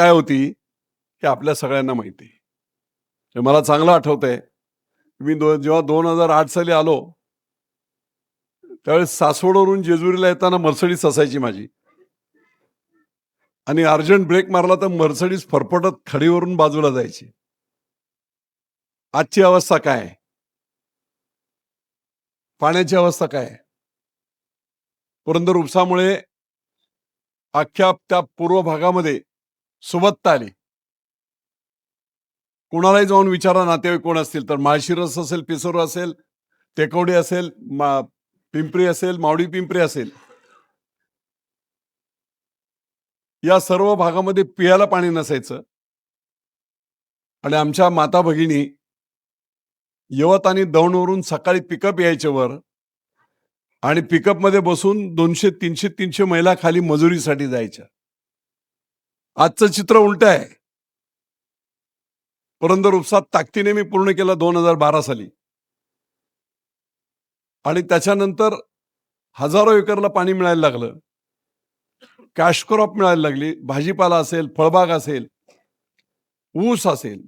काय होती हे आपल्या सगळ्यांना माहिती आहे. मला चांगलं आठवतंय मी दो जेव्हा दोन हजार आठ साली आलो त्यावेळेस सासवडवरून जेजुरीला येताना मर्सडीज असायची माझी आणि अर्जंट ब्रेक मारला तर मर्सडीस फरफटत खडीवरून बाजूला जायची आजची अवस्था काय आहे? पाण्याची अवस्था काय पुरंदर उपसामुळे अख्ख्या त्या पूर्व भागामध्ये सुबत्ता आली. कुणालाही जाऊन विचारा नातेवाईक कोण असतील तर. माळशिरस असेल पिसोर असेल टेकवडी असेल मा पिंपरी असेल मावडी पिंपरी असेल. या सर्व भागामध्ये पियाला पाणी नसायचं. आणि आमच्या माता भगिनी यवत आणि दौंडवरून सकाळी पिकअप यायचे वर आणि पिकअपमध्ये बसून दोनशे तीनशे तीनशे महिला खाली मजुरीसाठी जायच्या. आजचं चित्र उलट आहे. पुरंदर उपसात ताकदीने मी पूर्ण केला दोन हजार बारा साली. आणि त्याच्यानंतर हजारो एकरला पाणी मिळायला लागलं. कॅश क्रॉप मिळायला लागली. भाजीपाला असेल फळबाग असेल ऊस असेल.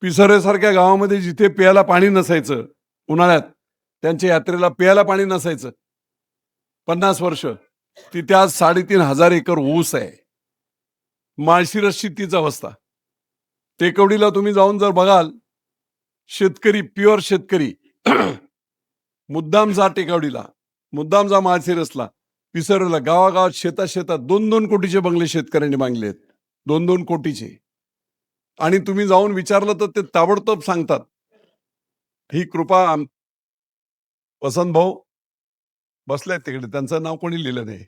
पिसरेसारख्या गावामध्ये जिथे प्यायला पाणी नसायचं उन्हाळ्यात त्यांच्या यात्रेला प्यायला पाणी नसायचं. पन्नास वर्ष. तिथे आज साडेतीन हजार एकर ऊस आहे. माळशिरसची तीच अवस्था. टेकवडीला तुम्ही जाऊन जर बघाल शेतकरी प्युअर शेतकरी मुद्दाम जा टेकवडीला मुद्दाम जा माळशिरसला पिसरला गावागावात शेतात शेतात दोन दोन कोटीचे बंगले शेतकऱ्यांनी बांधलेत दोन दोन कोटीचे. आणि तुम्ही जाऊन विचारलं तर ते ताबडतोब सांगतात. ही कृपा आम- वसंत भाऊ बसले तिकडे. त्यांचं नाव कोणी लिहिलं नाही.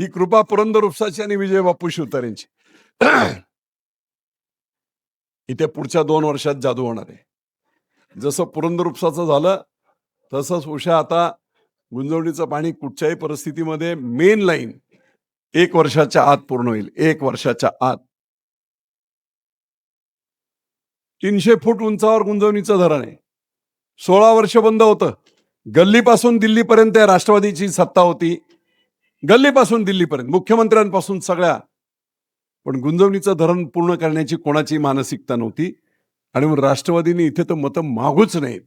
ही कृपा पुरंदर उपसाची आणि विजय बापू शिवतारेंची. इथे पुढच्या दोन वर्षात जादू होणार आहे. जसं पुरंदर उपसाचं झालं तसंच उषा आता गुंजवणीचं पाणी कुठच्याही परिस्थितीमध्ये मेन लाईन एक वर्षाच्या आत पूर्ण होईल. एक वर्षाच्या आत. तीनशे फूट उंचावर गुंजवणीचं धरण आहे. सोळा वर्ष बंद होतं. गल्लीपासून दिल्लीपर्यंत या राष्ट्रवादीची सत्ता होती. गल्लीपासून दिल्लीपर्यंत मुख्यमंत्र्यांपासून सगळ्या. पण गुंजवणीचं धरण पूर्ण करण्याची कोणाची मानसिकता नव्हती. आणि मग राष्ट्रवादीने इथे तर मतं मागूच नाहीत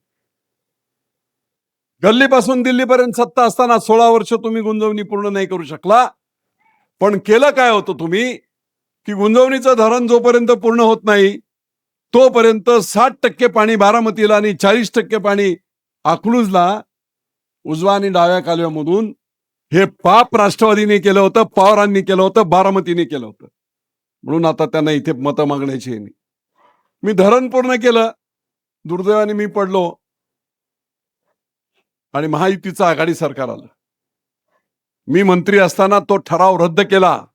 गल्लीपासून दिल्लीपर्यंत सत्ता असताना सोळा वर्ष तुम्ही गुंजवणी पूर्ण नाही करू शकला. पण केलं काय होतं तुम्ही? की गुंजवणीचं धरण जोपर्यंत पूर्ण होत नाही तोपर्यंत साठ टक्के पाणी बारामतीला आणि चाळीस टक्के पाणी अकलूजला उजवा आणि डाव्या कालव्यामधून हे पाप राष्ट्रवादीने केलं होतं पवारांनी केलं होतं बारामतीने केलं होतं. म्हणून आता त्यांना इथे मतं मागण्याची नाही. मी धरण पूर्ण केलं दुर्दैवाने मी पडलो आणि महायुतीचं आघाडी सरकार आलं. मी मंत्री असताना तो ठराव रद्द केला.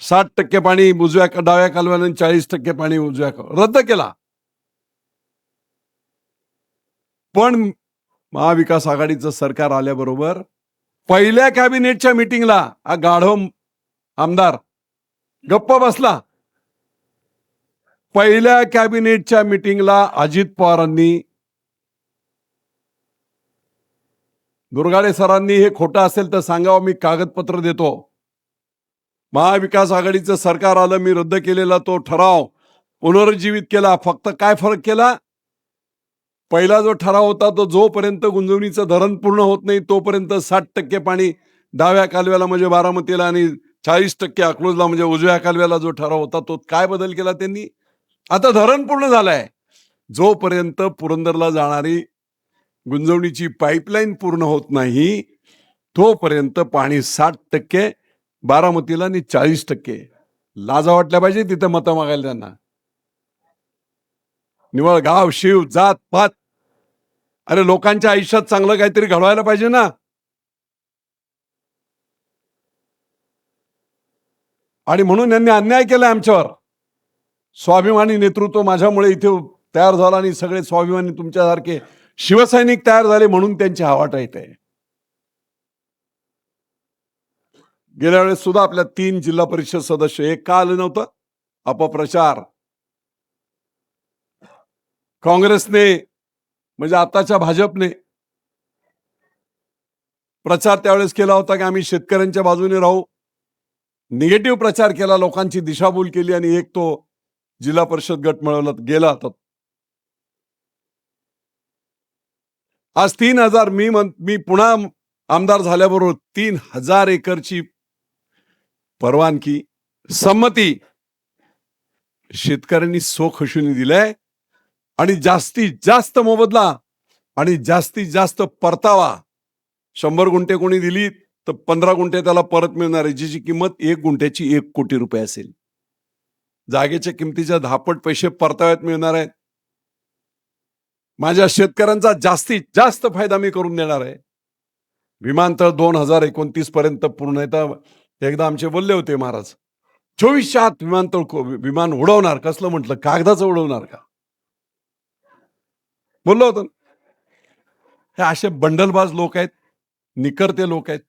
साठ टक्के पाणी उजव्या डाव्या कालव्याने चाळीस टक्के पाणी उजव्या का- रद्द केला. पण महाविकास आघाडीचं सरकार आल्याबरोबर पहिल्या कॅबिनेटच्या मिटिंगला हा गाढव आमदार गप्प बसला. पहिल्या कॅबिनेटच्या मिटिंगला अजित पवारांनी दुर्गाडे सरांनी हे खोटं असेल तर सांगावं मी कागदपत्र देतो. महाविकास आघाडीचं सरकार आलं मी रद्द केलेला तो ठराव. पुनरुज्जीवित केला फक्त काय फरक केला? पहिला जो ठराव होता तो जोपर्यंत गुंजवणीचं धरण पूर्ण होत नाही तोपर्यंत साठ टक्के पाणी डाव्या कालव्याला म्हणजे बारामतीला आणि चाळीस टक्के अकलूजला म्हणजे उजव्या कालव्याला जो ठराव होता तो काय बदल केला त्यांनी? आता धरण पूर्ण झालंय. जोपर्यंत पुरंदरला जाणारी गुंजवणीची पाईपलाईन पूर्ण होत नाही तोपर्यंत पाणी साठ टक्के बारामतीला आणि चाळीस टक्के. लाजा वाटल्या पाहिजे तिथं मतं मागायला त्यांना. निवळ गाव शिव जात पात अरे लोकांच्या आयुष्यात चांगलं काहीतरी घडवायला पाहिजे ना. आणि म्हणून यांनी अन्याय केला आमच्यावर. स्वाभिमानी नेतृत्व माझ्यामुळे इथे तयार झाला आणि सगळे स्वाभिमानी तुमच्यासारखे शिवसैनिक तयार झाले म्हणून त्यांची हवाट येते. आहे गेल्या वेळेस सुद्धा आपल्या तीन जिल्हा परिषद सदस्य एक का आलं नव्हतं. अपप्रचार. काँग्रेसने म्हणजे आताच्या भाजपने प्रचार त्यावेळेस केला होता की आम्ही शेतकऱ्यांच्या बाजूने राहू. निगेटिव्ह प्रचार केला लोकांची दिशाभूल केली आणि एक तो जिल्हा परिषद गट मिळवला गेला होता. आज तीन हजार मी म्हण मी पुन्हा आमदार झाल्याबरोबर तीन हजार एकरची परवानगी संमती शेतकऱ्यांनी सो दिलाय आणि जास्तीत जास्त मोबदला आणि जास्तीत जास्त परतावा. शंभर गुंठे कोणी दिली तर पंधरा गुंठे त्याला परत मिळणार आहे जिची किंमत एक गुंठ्याची एक कोटी रुपये असेल. जागेच्या किमतीच्या दहापट पैसे परताव्यात मिळणार आहेत. माझ्या शेतकऱ्यांचा जास्तीत जास्त फायदा मी करून देणार आहे. विमानतळ दोन हजार एकोणतीस पर्यंत पूर्ण येतं. एकदा आमचे बोलले होते महाराज. चोवीसच्या आत विमानतळ विमान उडवणार कसलं म्हटलं? कागदाचं उडवणार का? बोललो होतो हे असे बंडलबाज लोक आहेत निकरते लोक आहेत.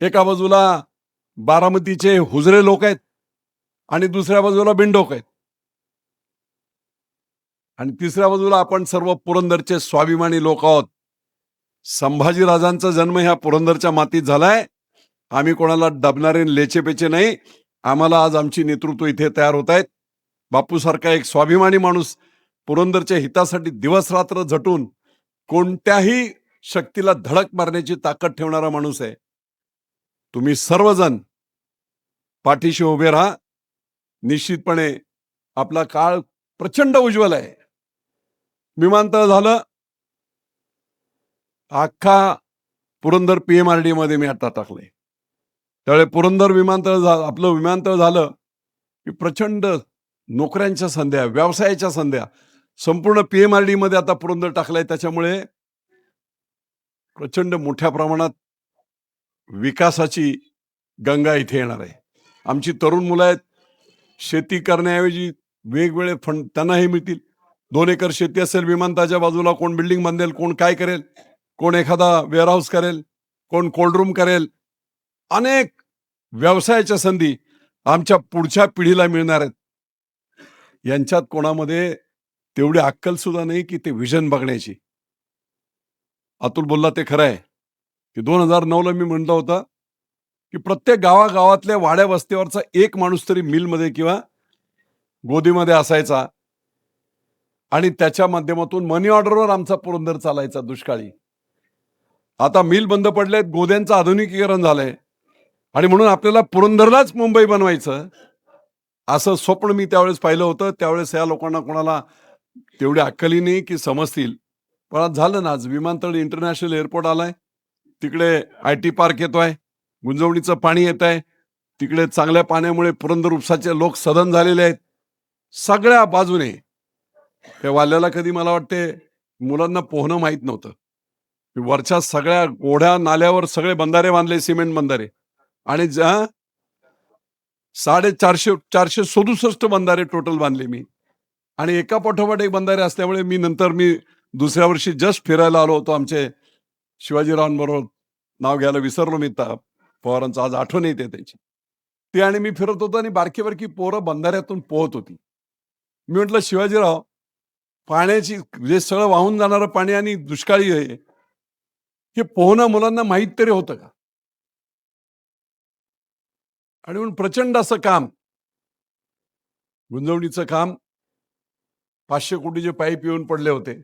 एका बाजूला बारामतीचे हुजरे लोक आहेत आणि दुसऱ्या बाजूला बिंडोक आहेत. आणि तिसऱ्या बाजूला आपण सर्व पुरंदरचे स्वाभिमानी लोक आहोत. संभाजीराजांचा जन्म ह्या पुरंदरच्या मातीत झालाय. आम्ही कोणाला डबणारे लेचेपेचे नाही. आम्हाला आज आमची नेतृत्व इथे तयार होत आहेत. बापूसारखा एक स्वाभिमानी माणूस पुरंदरच्या हितासाठी दिवस रात्र झटून कोणत्याही शक्तीला धडक मारण्याची ताकद ठेवणारा माणूस आहे. तुम्ही सर्वजण पाठीशी उभे राहा. निश्चितपणे आपला काळ प्रचंड उज्ज्वल आहे. विमानतळ झालं. अख्खा पुरंदर पीएमआरडी मध्ये मी आता टाकले त्यावेळे पुरंदर विमानतळ आपलं विमानतळ झालं की प्रचंड नोकऱ्यांच्या संध्या व्यवसायाच्या संध्या संपूर्ण पीएमआरडी मध्ये आता पुरंदर टाकलाय. त्याच्यामुळे प्रचंड मोठ्या प्रमाणात विकासाची गंगा इथे येणार आहे. आमची तरुण मुलं आहेत. शेती करण्याऐवजी वेगवेगळे फंड त्यांनाही मिळतील. दोन एकर शेती असेल विमानतळाच्या बाजूला कोण बिल्डिंग बांधेल कोण काय करेल कोण एखादा वेअरहाऊस करेल कोण कोल्डरूम करेल. अनेक व्यवसायाच्या संधी आमच्या पुढच्या पिढीला मिळणार आहेत. यांच्यात कोणामध्ये तेवढी अक्कल सुद्धा नाही की ते विजन बघण्याची. अतुल बोलला ते खरं आहे. की दोन हजार नऊला मी म्हणलं होता की प्रत्येक गावागावातल्या वाड्या वस्तीवरचा एक माणूस तरी मिलमध्ये किंवा गोदीमध्ये असायचा आणि त्याच्या माध्यमातून मनी ऑर्डरवर आमचा पुरंदर चालायचा दुष्काळी. आता मिल बंद पडलेत गोद्यांचं आधुनिकीकरण झालंय आणि म्हणून आपल्याला पुरंदरलाच मुंबई बनवायचं असं स्वप्न मी त्यावेळेस पाहिलं होतं. त्यावेळेस या लोकांना कोणाला तेवढी अक्कली नाही की समजतील. पण आज झालं ना आज विमानतळ इंटरनॅशनल एअरपोर्ट आलाय. तिकडे आय टी पार्क येतोय गुंजवणीचं पाणी येत आहे तिकडे चांगल्या पाण्यामुळे पुरंदर उपसाचे लोक सदन झालेले आहेत. सगळ्या बाजूने. हे वाल्याला कधी मला वाटते मुलांना पोहणं माहीत नव्हतं. वरच्या सगळ्या ओढ्या नाल्यावर सगळे बंधारे बांधले सिमेंट बंधारे. आणि साडे साडेचारशे चारशे सदुसष्ट बंधारे टोटल बांधले मी. आणि एका पाठोपाठ एक बंधारे असल्यामुळे मी नंतर मी दुसऱ्या वर्षी जस्ट फिरायला आलो होतो आमचे शिवाजीरावांबरोबर नाव घ्यायला विसरलो मी ता- पवारांचं. आज आठवण येते त्याची. ती आणि मी फिरत होतो आणि बारकी बारकी पोरं बंधाऱ्यातून पोहत होती. मी म्हटलं शिवाजीराव पाण्याची जे सगळं वाहून जाणारं पाणी आणि दुष्काळी आहे हे पोहणं मुलांना माहीत तरी होतं का? आणि म्हणून प्रचंड असं काम गुंजवणीचं काम पाचशे कोटीचे पाईप येऊन पडले होते.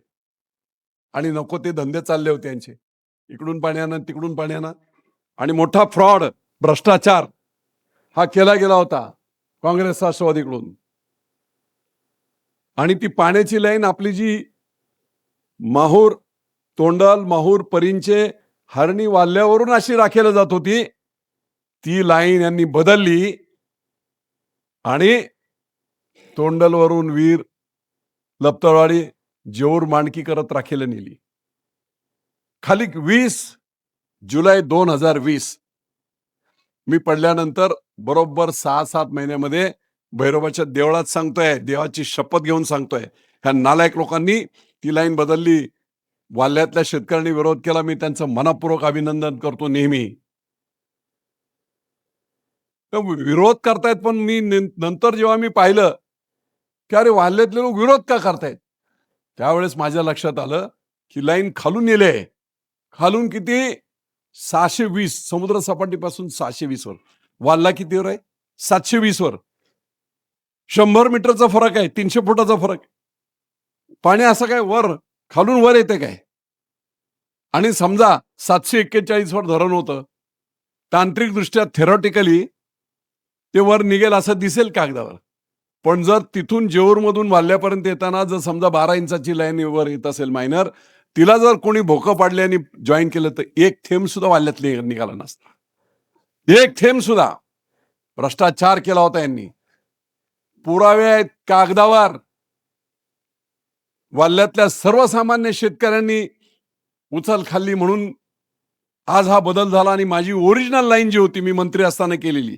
आणि नको ते धंदे चालले होते यांचे. इकडून पाण्यानं तिकडून पाण्यानं आणि. मोठा फ्रॉड भ्रष्टाचार हा केला गेला होता काँग्रेस राष्ट्रवादीकडून. आणि ती पाण्याची लाईन आपली जी माहूर तोंडल माहूर परिंचे हरणी वाल्ल्यावरून अशी राखेला जात होती. ती लाईन यांनी बदलली. आणि तोंडलवरून वीर लपतळवाडी जेऊर मांडकी करत राखेला नेली. खाली वीस जुलै दोन हजार वीस. मी पडल्यानंतर बरोबर सहा सात महिन्यामध्ये भैरवाच्या देवळात सांगतोय देवाची शपथ घेऊन सांगतोय. ह्या नालायक लोकांनी ती लाईन बदलली. वाल्यातल्या शेतकऱ्यांनी विरोध केला. मी त्यांचं मनपूर्वक अभिनंदन करतो नेहमी. तर विरोध करतायत पण मी नंतर जेव्हा मी पाहिलं की अरे वाल्यातले लोक विरोध का करतायत? त्यावेळेस माझ्या लक्षात आलं की लाईन खालून नेले खालून किती? सहाशे वीस समुद्र सपाटीपासून सहाशे वीस वर. वाल्ला कितीवर आहे? सातशे वीस वर. शंभर मीटरचा फरक आहे तीनशे फुटाचा फरक पाणी असं काय वर खालून वर येते काय? आणि समजा सातशे एक्केचाळीस वर धरण होतं तांत्रिकदृष्ट्या थेरॉटिकली ते वर निघेल असं दिसेल कागदावर. पण जर तिथून जेऊरमधून वाल्ल्यापर्यंत येताना जर समजा बारा इंचाची लाईनवर येत असेल मायनर तिला जर कोणी भोकं पाडले आणि जॉईन केलं तर एक थेंब सुद्धा वाल्ल्यातले निघाला नसता. एक थेंब सुद्धा. भ्रष्टाचार केला होता यांनी. पुरावे आहेत कागदावर. वाल्ल्यातल्या सर्वसामान्य शेतकऱ्यांनी उचल खाल्ली म्हणून आज हा बदल झाला आणि माझी ओरिजिनल लाईन जी होती मी मंत्री असताना केलेली.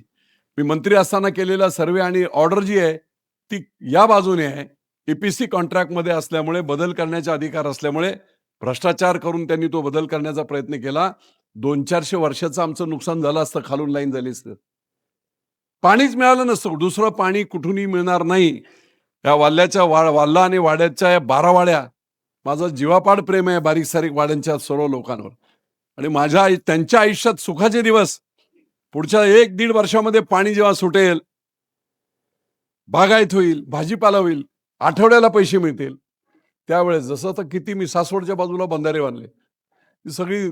मी मंत्री असताना केलेला सर्वे आणि ऑर्डर जी आहे ती या बाजूने आहे. एपीसी कॉन्ट्रॅक्टमध्ये असल्यामुळे बदल करण्याचे अधिकार असल्यामुळे भ्रष्टाचार करून त्यांनी तो बदल करण्याचा प्रयत्न केला. दोन चारशे वर्षाचं आमचं नुकसान झालं असतं खालून लाईन झाली असतं. पाणीच मिळालं नसतं. दुसरं पाणी कुठूनही मिळणार नाही. या वाल्ल्याच्या वा वाल्ला आणि वाड्याच्या या बारा वाड्या माझं जीवापाड प्रेम आहे बारीक सारीक वाड्यांच्या सर्व लोकांवर. आणि माझ्या त्यांच्या आयुष्यात सुखाचे दिवस. पुढच्या एक दीड वर्षामध्ये पाणी जेव्हा सुटेल बागायत होईल भाजीपाला होईल आठवड्याला पैसे मिळतील. त्यावेळेस जसं आता किती मी सासवडच्या बाजूला बंधारे बांधले सगळी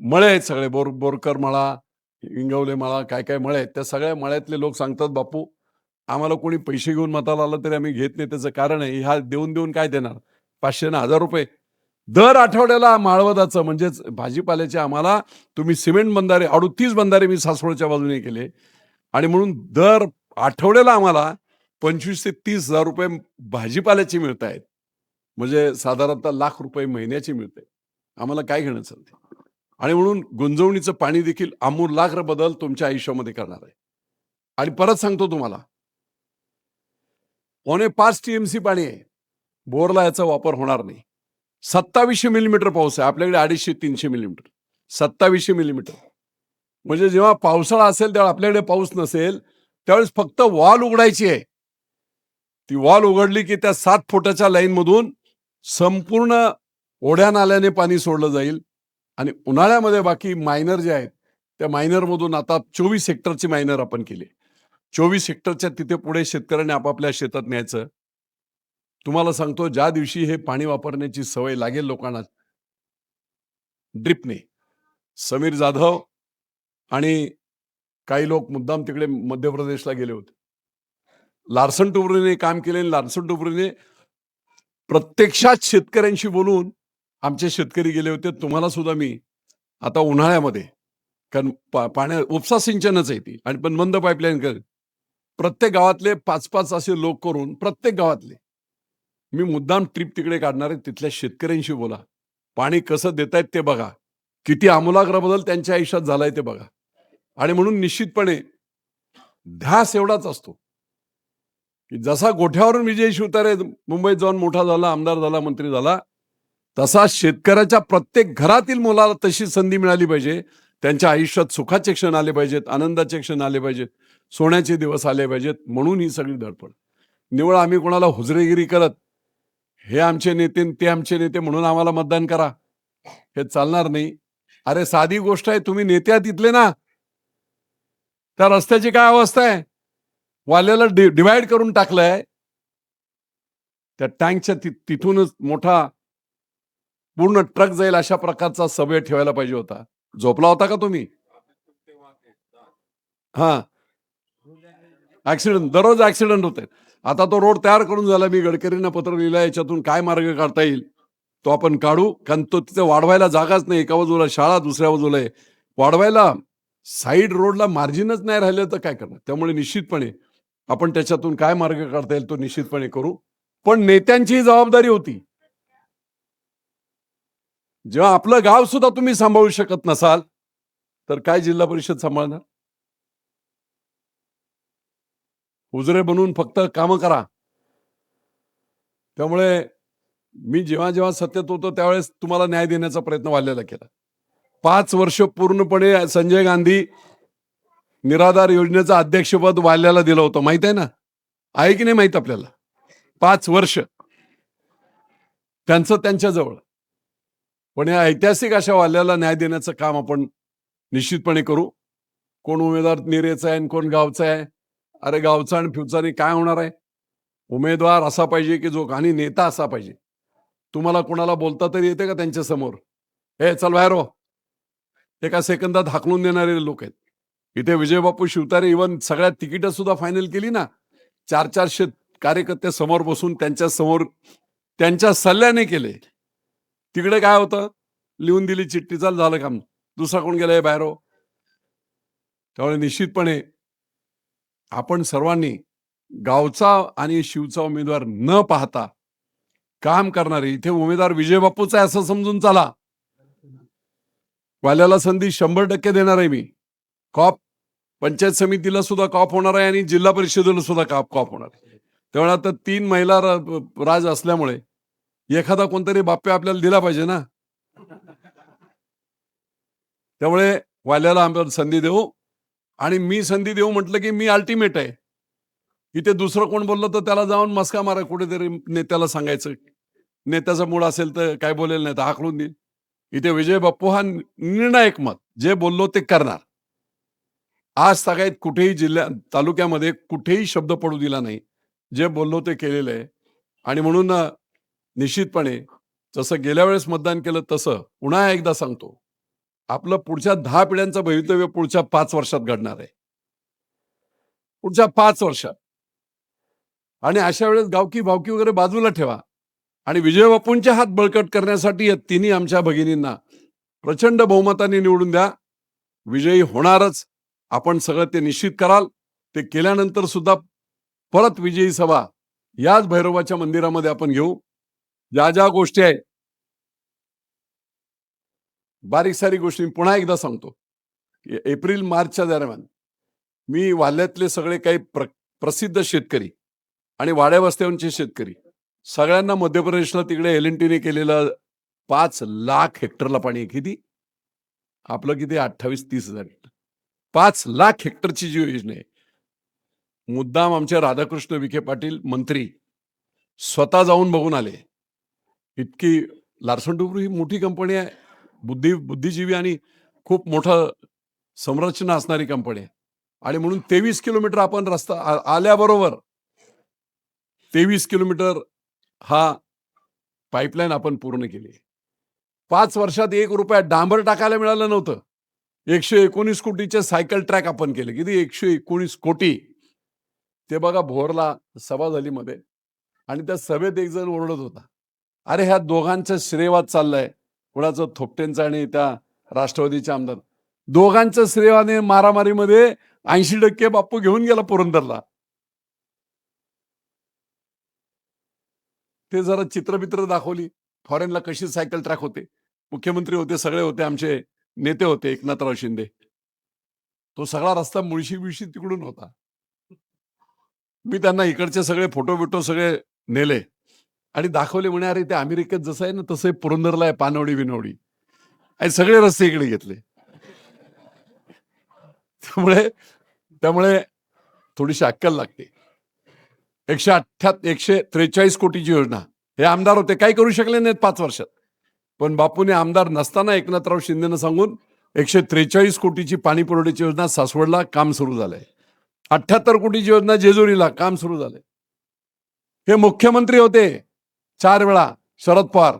मळे आहेत सगळे बोर बोरकर मळा इंगवले मळा काय काय मळे आहेत. त्या सगळ्या मळ्यातले लोक सांगतात बापू आम्हाला कोणी पैसे घेऊन मताला आलं तरी आम्ही घेत नाही त्याचं कारण आहे ह्या देऊन देऊन काय देणार? पाचशे ना हजार रुपये. दर आठवड्याला माळवदाचं म्हणजेच भाजीपाल्याचे आम्हाला तुम्ही सिमेंट बंधारे अडुतीस बंधारे मी सासवडच्या बाजूने केले. आणि म्हणून दर आठवड्याला आम्हाला पंचवीस ते तीस हजार रुपये भाजीपाल्याचे मिळत आहेत. म्हणजे साधारणतः लाख रुपये महिन्याचे मिळते आम्हाला काय घेणं चालते आणि म्हणून गुंजवणीचं पाणी देखील आमूलाग्र बदल तुमच्या आयुष्यामध्ये करणार आहे. आणि परत सांगतो तुम्हाला. पावणे पाच टीएमसी पाणी आहे. बोरला याचा वापर होणार नाही. सत्तावीसशे मिलीमीटर पाऊस आहे. आपल्याकडे अडीचशे तीनशे मिलीमीटर. सत्तावीसशे मिलीमीटर. म्हणजे जेव्हा पावसाळा असेल तेव्हा आपल्याकडे पाऊस नसेल त्यावेळेस फक्त वॉल उघडायची आहे. ती वॉल उघडली की त्या सात फुटाच्या लाईन मधून संपूर्ण ओढ्या नाल्याने पाणी सोडलं जाईल. आणि उन्हाळ्यामध्ये बाकी मायनर जे आहेत त्या मायनर मधून आता चोवीस हेक्टरची मायनर आपण केली. चोवीस हेक्टरच्या तिथे पुढे शेतकऱ्यांनी आपापल्या शेतात न्यायचं. तुम्हाला सांगतो ज्या दिवशी हे पाणी वापरण्याची सवय लागेल लोकांना ड्रिपने समीर जाधव आणि काही लोक मुद्दाम तिकडे मध्य प्रदेशला गेले होते. लार्सन टुबरीने काम केले आणि लार्सन टुबरीने प्रत्यक्षात शेतकऱ्यांशी बोलून आमचे शेतकरी गेले होते. तुम्हाला सुद्धा मी आता उन्हाळ्यामध्ये कारण पा- पाण्या उपसा सिंचनच आहे ती आणि पण मंद पाईपलाईन कर प्रत्येक गावातले पाच पाच असे लोक करून प्रत्येक गावातले मी मुद्दाम ट्रिप तिकडे काढणार आहे. तिथल्या शेतकऱ्यांशी बोला. पाणी कसं देतायत ते बघा. किती आमूलाग्र बदल त्यांच्या आयुष्यात झालाय ते बघा. आणि म्हणून निश्चितपणे ध्यास एवढाच असतो. की जसा गोठ्यावरून विजय शिवतारे मुंबईत जाऊन मोठा झाला आमदार झाला मंत्री झाला तसा शेतकऱ्याच्या प्रत्येक घरातील मुलाला तशी संधी मिळाली पाहिजे. त्यांच्या आयुष्यात सुखाचे क्षण आले पाहिजेत आनंदाचे क्षण आले पाहिजेत सोन्याचे दिवस आले पाहिजेत म्हणून ही सगळी धडपड. निवळ आम्ही कोणाला हुजरेगिरी करत हे आमचे नेते ते आमचे नेते म्हणून आम्हाला मतदान करा. हे चालणार नाही. अरे साधी गोष्ट आहे तुम्ही नेत्या तिथले ना त्या रस्त्याची काय अवस्था आहे? वाल्याला डि डिवाइड करून टाकलंय. त्या टँकच्या तिथूनच मोठा पूर्ण ट्रक जाईल अशा प्रकारचा सवय ठेवायला पाहिजे होता. झोपला होता का तुम्ही? हा. ऍक्सिडेंट दररोज ऍक्सिडेंट होते. आता तो रोड तयार करून झाला. मी गडकरींना पत्र लिहिलं याच्यातून काय मार्ग काढता येईल? तो आपण काढू. कारण तो तिथे वाढवायला जागाच नाही. एका बाजूला शाळा दुसऱ्या बाजूला आहे वाढवायला साईड रोडला मार्जिनच नाही राहिलं तर काय करणार? त्यामुळे निश्चितपणे आपण त्याच्यातून काय मार्ग काढता येईल तो निश्चितपणे करू. पण नेत्यांचीही जबाबदारी होती. जेव्हा आपलं गाव सुद्धा तुम्ही सांभाळू शकत नसाल तर काय जिल्हा परिषद सांभाळणार? उजरे बनून फक्त कामं करा. त्यामुळे मी जेव्हा जेव्हा सत्तेत होतो त्यावेळेस तुम्हाला न्याय देण्याचा प्रयत्न वाढलेला केला. पाच वर्ष पूर्णपणे संजय गांधी निराधार योजनेचं अध्यक्षपद वाल्याला दिलं होतं. माहीत आहे ना? आहे की नाही माहीत आपल्याला? पाच वर्ष. त्यांचं त्यांच्याजवळ. पण या ऐतिहासिक अशा वाल्याला न्याय देण्याचं काम आपण निश्चितपणे करू. कोण उमेदवार निरेचा आहे आणि कोण गावचा आहे? अरे गावचा आणि फ्युचारी काय होणार आहे? उमेदवार असा पाहिजे की जो आणि नेता असा पाहिजे. तुम्हाला कोणाला बोलता तरी येते का त्यांच्यासमोर हे चल बाहेर हो. एका सेकंदात हाकलून देणारे लोक आहेत. इथे विजयबापू शिवतारे इवन सगळ्या तिकीट सुद्धा फायनल केली ना. चार चारशे कार्यकर्ते समोर बसून त्यांच्यासमोर त्यांच्या सल्ल्याने केले. तिकडे काय होतं? लिहून दिली चिठ्ठी चाल झालं काम. दुसरा कोण गेलाय बाहेर हो? त्यामुळे निश्चितपणे आपण सर्वांनी गावचा आणि शिवचा उमेदवार न पाहता काम करणारे इथे उमेदवार विजय बापूचा आहे असं समजून चला. वाल्याला संधी शंभर टक्के देणार आहे मी. कॉप पंचायत समितीला सुद्धा कॉप होणार आहे आणि जिल्हा परिषदेला सुद्धा कॉप कॉप होणार आहे. त्यामुळे आता तीन महिला राज असल्यामुळे एखादा कोणतरी बाप्या आपल्याला दिला पाहिजे ना. त्यामुळे वाल्याला आम्हाला संधी देऊ आणि मी संधी देऊ म्हटलं की मी अल्टिमेट आहे. इथे दुसरं कोण बोललं तर त्याला जाऊन मस्का मारा कुठेतरी नेत्याला सांगायचं. नेत्याचा मूड असेल तर काय बोलेल नाही तर हाकलून देईल. इथे विजय बाप्पू हा निर्णायक मत जे बोललो ते करणार. आज सगळ्यात कुठेही जिल्ह्या तालुक्यामध्ये कुठेही शब्द पडू दिला नाही. जे बोललो ते केलेलं आहे. आणि म्हणून निश्चितपणे जसं गेल्या वेळेस मतदान केलं तसं पुन्हा एकदा सांगतो आपलं पुढच्या दहा पिढ्यांचं भवितव्य पुढच्या पाच वर्षात घडणार आहे. पुढच्या पाच वर्षात. आणि अशा वेळेस गावकी भावकी वगैरे बाजूला ठेवा. आणि विजय बापूंचे हात बळकट करण्यासाठी या तिन्ही आमच्या भगिनींना प्रचंड बहुमताने निवडून द्या. विजयी होणारच. आपण सगळं ते निश्चित कराल. ते केल्यानंतर सुद्धा परत विजयी सभा याच भैरवाच्या मंदिरामध्ये आपण घेऊ. ज्या ज्या गोष्टी आहेत बारीक सारी गोष्टी पुन्हा एकदा सांगतो. एप्रिल मार्चच्या दरम्यान मी वाल्यातले सगळे काही प्र प्रसिद्ध शेतकरी आणि वाड्या वस्त्यांचे शेतकरी सगळ्यांना मध्य प्रदेशला तिकडे एल एन टीने केलेलं पाच लाख हेक्टरला पाणी आहे. किती? आपलं किती? अठ्ठावीस तीस हजार हेक्टर. पाच लाख हेक्टरची जी योजना आहे. मुद्दाम आमचे राधाकृष्ण विखे पाटील मंत्री स्वतः जाऊन बघून आले. इतकी लार्सन टुब्रू ही मोठी कंपनी आहे. बुद्धी बुद्धिजीवी आणि खूप मोठं संरचना असणारी कंपनी आहे. आणि म्हणून तेवीस किलोमीटर आपण रस्ता आल्याबरोबर तेवीस किलोमीटर हा पाईपलाईन आपण पूर्ण केली. पाच वर्षात एक रुपया डांबर टाकायला मिळालं नव्हतं. एकशे एकोणीस कोटीचे सायकल ट्रॅक आपण केले. किती? एकशे एकोणीस कोटी. ते बघा भोरला सभा झाली मध्ये आणि त्या सभेत एक जण ओरडत होता. अरे ह्या दोघांचं श्रेयवाद चाललंय. कुणाचं थोपटेंचं आणि त्या राष्ट्रवादीच्या आमदार. दोघांचं श्रेयवाने मारामारीमध्ये ऐंशी टक्के बाप्पू घेऊन गेला पुरंदरला. ते जरा चित्रबित्र दाखवली. फॉरेनला कशी सायकल ट्रॅक होते? मुख्यमंत्री होते सगळे होते आमचे नेते होते एकनाथराव शिंदे. तो सगळा रस्ता मुळशी बिळशी तिकडून होता. मी त्यांना इकडचे सगळे फोटो बिटो सगळे नेले. आणि दाखवले म्हणे अरे ते अमेरिकेत जसं आहे ना तसं पुरंदरला आहे पानवडी बिनवडी आणि सगळे रस्ते इकडे घेतले. त्यामुळे त्यामुळे थोडीशी अक्कल लागते. एकशे अठ्ठ्यात एकशे त्रेचाळीस कोटीची योजना. हे आमदार होते काही करू शकले नाहीत पाच वर्षात. पण बापूने आमदार नसताना एकनाथराव शिंदेनं सांगून एकशे त्रेचाळीस कोटीची पाणी पुरवठ्याची योजना सासवडला काम सुरू झालंय. अठ्ठ्याहत्तर कोटीची योजना जेजुरीला काम सुरू झालंय. हे मुख्यमंत्री होते चार वेळा शरद पवार.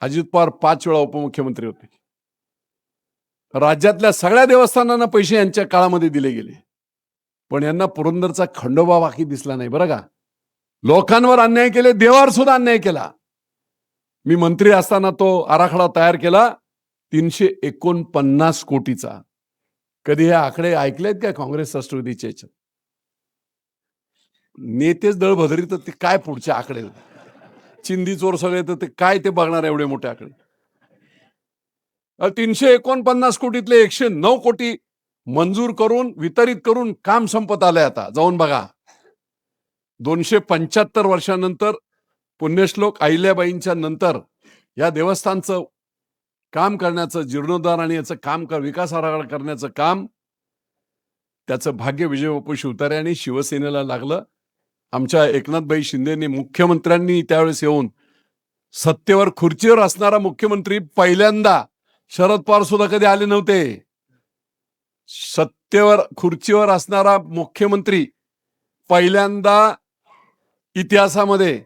अजित पवार पाच वेळा उपमुख्यमंत्री होते. राज्यातल्या सगळ्या देवस्थानांना पैसे यांच्या काळामध्ये दिले गेले. पण यांना पुरंदरचा खंडोबा बाकी दिसला नाही बरं का? लोकांवर अन्याय केले देवावर सुद्धा अन्याय केला. मी मंत्री असताना तो आराखडा तयार केला तीनशे एकोणपन्नास कोटीचा. कधी हे आकडे ऐकलेत का काँग्रेस राष्ट्रवादीचे? नेतेच दळभदरी तर ते काय पुढचे आकडे? चिंदी चोर सगळे तर ते काय ते बघणार एवढे मोठे आकडे? अ, तीनशे एकोणपन्नास कोटीतले एकशे नऊ कोटी मंजूर करून वितरित करून काम संपत आलंय आता. जाऊन बघा. दोनशे पंच्याहत्तर वर्षानंतर पुण्यश्लोक अहिल्याबाईंच्या नंतर या देवस्थानचं काम करण्याचं जीर्णोद्धार आणि याचं काम कर विकास आराखडा करण्याचं काम त्याचं भाग्य विजय बापू शिवतारे आणि शिवसेनेला लागलं. आमच्या एकनाथबाई शिंदेनी मुख्यमंत्र्यांनी त्यावेळेस येऊन सत्तेवर खुर्चीवर असणारा मुख्यमंत्री पहिल्यांदा शरद पवार सुद्धा कधी आले नव्हते. सत्तेवर खुर्चीवर असणारा मुख्यमंत्री पहिल्यांदा इतिहासामध्ये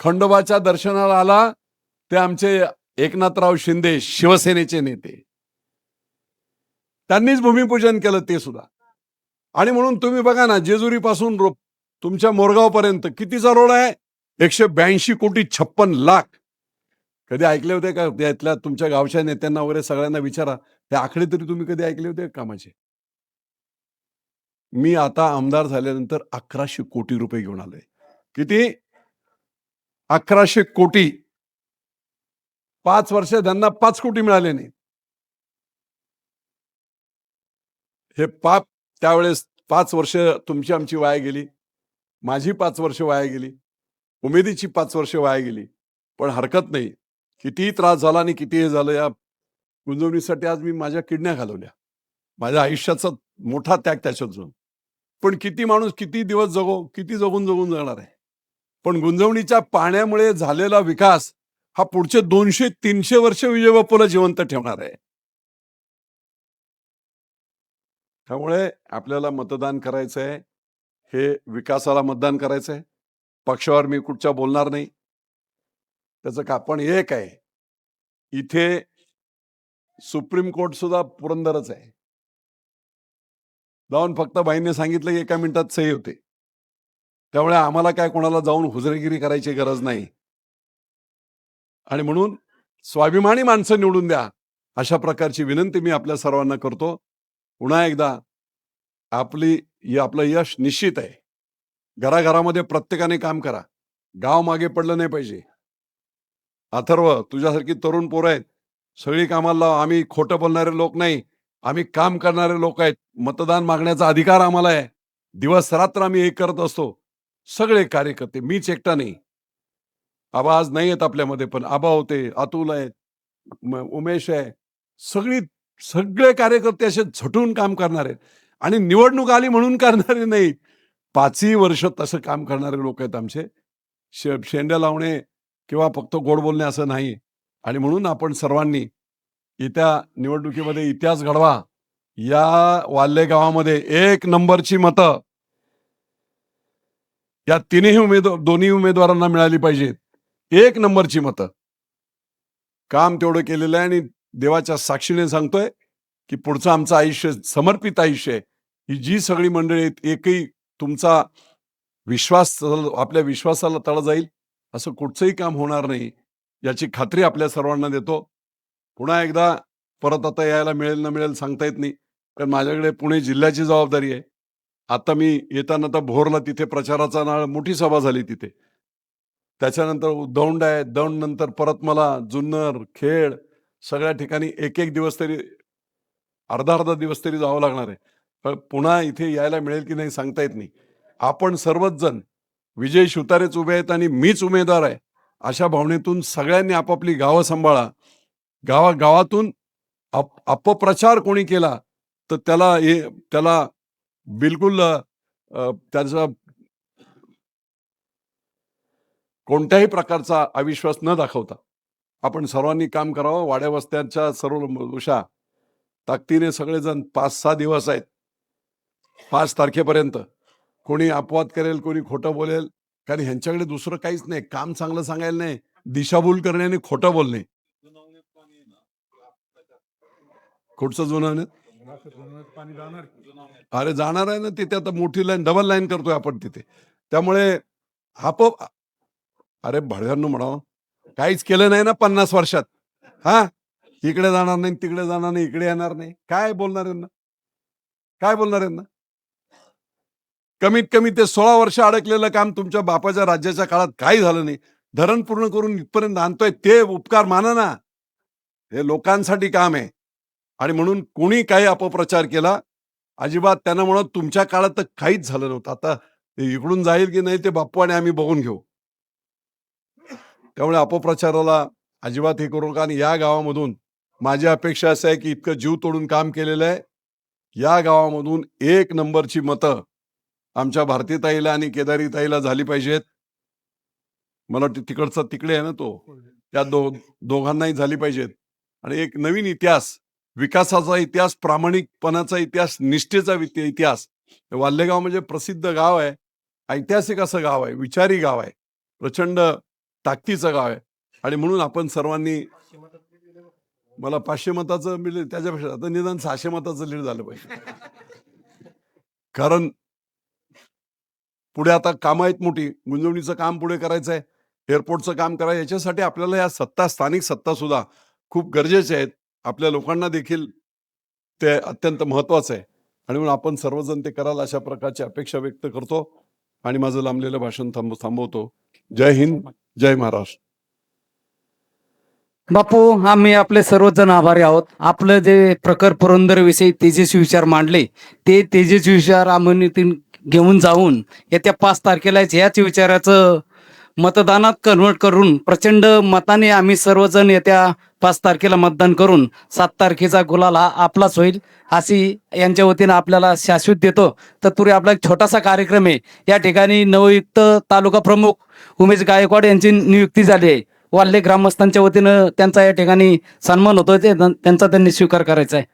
खंडोबाच्या दर्शनाला आला. ते आमचे एकनाथराव शिंदे शिवसेनेचे नेते. त्यांनीच भूमिपूजन केलं ते सुद्धा. आणि म्हणून तुम्ही बघा ना जेजुरी पासून तुमच्या मोरगाव पर्यंत कितीचा रोड आहे? एकशे ब्याऐंशी कोटी छप्पन लाख. कधी ऐकले होते का? त्यातल्या तुमच्या गावच्या नेत्यांना वगैरे सगळ्यांना विचारा. ते आकडे तरी तुम्ही कधी ऐकले होते कामाचे? मी आता आमदार झाल्यानंतर अकराशे कोटी रुपये घेऊन आलोय. किती? अकराशे कोटी. पाच वर्ष त्यांना पाच कोटी मिळाले नाही. हे पाप त्यावेळेस पाच वर्ष तुमची आमची वाया गेली. माझी पाच वर्ष वाया गेली. उमेदीची पाच वर्ष वाया गेली. पण हरकत नाही. कितीही त्रास झाला आणि कितीही झालं या गुंजवणीसाठी आज मी माझ्या किडण्या घालवल्या. माझ्या आयुष्याचा मोठा त्याग त्याच्यात जो पण किती माणूस किती दिवस जगो किती जगून जगून जाणार आहे? पण गुंजवणीच्या पाण्यामुळे झालेला विकास हा पुढचे दोनशे तीनशे वर्ष विजय बापूला जिवंत ठेवणार आहे. त्यामुळे आपल्याला मतदान करायचं आहे. हे विकासाला मतदान करायचं आहे. पक्षावर मी कुठच्या बोलणार नाही. त्याचं का पण एक आहे. इथे सुप्रीम कोर्ट सुद्धा पुरंदरच आहे. जाऊन फक्त बाईंनी सांगितलं की एका मिनिटात सही होते. त्यामुळे आम्हाला काय कोणाला जाऊन हुजरेगिरी करायची गरज नाही. आणि म्हणून स्वाभिमानी माणसं निवडून द्या अशा प्रकारची विनंती मी आपल्या सर्वांना करतो. पुन्हा एकदा आपली आपलं यश निश्चित आहे. घराघरामध्ये प्रत्येकाने काम करा. गाव मागे पडलं नाही पाहिजे. अथर्व तुझ्यासारखी तरुण पोरं आहेत. सगळी कामाला आम्ही खोटं बोलणारे लोक नाही. आम्ही काम करणारे लोक आहेत. मतदान मागण्याचा अधिकार आम्हाला आहे. दिवस रात्र आम्ही हे करत असतो. सगळे कार्यकर्ते मीच एकटा नाही. आबा आज नाही आहेत आपल्यामध्ये पण आबा होते अतुल आहेत उमेश आहे. सगळी सगळे कार्यकर्ते असे झटून काम करणारे आणि निवडणूक आली म्हणून करणारे नाही. पाचही वर्ष तसं काम करणारे लोक आहेत आमचे. शे शेंड्या लावणे किंवा फक्त गोड बोलणे असं नाही. आणि म्हणून आपण सर्वांनी येत्या निवडणुकीमध्ये इतिहास घडवा. या वाल्ले गावामध्ये एक नंबरची मतं या तिन्ही उमेदवार दोन्ही उमेदवारांना मिळाली पाहिजेत. एक नंबरची मतं. काम तेवढं केलेलं आहे आणि देवाच्या साक्षीने सांगतोय की पुढचं आमचं आयुष्य समर्पित आयुष्य आहे. ही जी सगळी मंडळी आहेत एकही तुमचा विश्वास आपल्या विश्वासाला तळ जाईल असं कुठचंही काम होणार नाही. याची खात्री आपल्या सर्वांना देतो. पुन्हा एकदा परत आता यायला मिळेल ना मिळेल सांगता येत नाही. कारण माझ्याकडे पुणे जिल्ह्याची जबाबदारी आहे. आता मी येताना तर भोरला तिथे प्रचाराचा नाळ मोठी सभा झाली तिथे. त्याच्यानंतर दौंड आहे. दौंड नंतर परत मला जुन्नर खेड सगळ्या ठिकाणी एक एक दिवस तरी अर्धा अर्धा दिवस तरी जावं लागणार आहे. पण पुन्हा इथे यायला मिळेल की नाही सांगता येत नाही. आपण सर्वच जण विजय शिवतारेच उभे आहेत आणि मीच उमेदवार आहे. अशा भावनेतून सगळ्यांनी आपापली गावं सांभाळा. गावा गावातून अप अपप्रचार कोणी केला तर त्याला हे त्याला बिलकुल त्याचा कोणत्याही प्रकारचा अविश्वास न दाखवता आपण सर्वांनी काम करावं. वाड्या वस्त्यांच्या सर्व उषा ताकदीने सगळेजण पाच सहा दिवस आहेत. पाच तारखेपर्यंत कोणी अपवाद करेल कोणी खोटं बोलेल कारण ह्यांच्याकडे दुसरं काहीच नाही. काम चांगलं सांगायला नाही. दिशाभूल करणे आणि खोटं बोलणे. कुठचं जुनं अरे जाणार आहे ना तिथे. आता मोठी लाईन डबल लाईन करतोय आपण तिथे. त्यामुळे आपोआप अरे भडव्यांनो म्हणावं. काहीच केलं नाही ना पन्नास वर्षात. हा? इकडे जाणार नाही तिकडे जाणार नाही इकडे येणार नाही. काय बोलणार यांना? काय बोलणार यांना? कमीत कमी ते सोळा वर्ष अडकलेलं काम तुमच्या बापाच्या राज्याच्या काळात काही झालं नाही. धरण पूर्ण करून इथपर्यंत आणतोय ते उपकार माना ना. हे लोकांसाठी काम आहे. आणि म्हणून कोणी काही अपप्रचार केला अजिबात त्यांना म्हणत तुमच्या काळात तर काहीच झालं नव्हतं. आता ते इकडून जाईल की नाही ते बाप्पू आणि आम्ही बघून घेऊ. त्यामुळे अपप्रचाराला अजिबात हे करू नका. आणि या गावामधून माझी अपेक्षा असं आहे की इतकं जीव तोडून काम केलेलं आहे. या गावामधून एक नंबरची मतं आमच्या भारतीताईला आणि केदारीताईला झाली पाहिजेत. मला वाटतं तिकडचा तिकडे आहे ना तो. त्या दो दोघांनाही झाली पाहिजेत. आणि एक नवीन इतिहास विकासाचा इतिहास प्रामाणिकपणाचा इतिहास निष्ठेचा इतिहास. हे वाल्हेगाव म्हणजे प्रसिद्ध गाव आहे. ऐतिहासिक असं गाव आहे विचारी गाव आहे. प्रचंड ताकदीचं गाव आहे. आणि म्हणून आपण सर्वांनी मला पाचशे मताचं मिळेल त्याच्यापेक्षा आता निदान सहाशे मताचं लीड झालं पाहिजे. कारण पुढे आता कामं आहेत मोठी. गुंजवणीचं काम पुढे करायचं आहे. एअरपोर्टचं काम करायचं याच्यासाठी आपल्याला या सत्ता स्थानिक सत्ता सुद्धा खूप गरजेचे आहेत. आपल्या लोकांना देखील ते अत्यंत महत्वाचं आहे. आणि म्हणून आपण सर्वजण ते कराल अशा प्रकारची अपेक्षा व्यक्त करतो. आणि माझं लांबलेलं भाषण थांब थांबवतो. जय हिंद जय महाराष्ट्र. बापू आम्ही आपले सर्वजण आभारी आहोत. आपलं जे प्रखर पुरंदर विषयी तेजस्वी विचार मांडले ते तेजस्वी विचार आम्ही घेऊन जाऊन येत्या पाच तारखेला ह्याच विचाराचं मतदानात कन्व्हर्ट करून प्रचंड मताने आम्ही सर्वजण येत्या पाच तारखेला मतदान करून सात तारखेचा गुलाल हा आपलाच होईल अशी यांच्या वतीनं आपल्याला शाश्वत देतो. तत्पूर्वी आपला एक छोटासा कार्यक्रम आहे. या ठिकाणी नवयुक्त तालुका प्रमुख उमेश गायकवाड यांची नियुक्ती झाली आहे. वाल्हे ग्रामस्थांच्या वतीनं त्यांचा या ठिकाणी सन्मान होतोय ते त्यांचा त्यांनी स्वीकार करायचा आहे.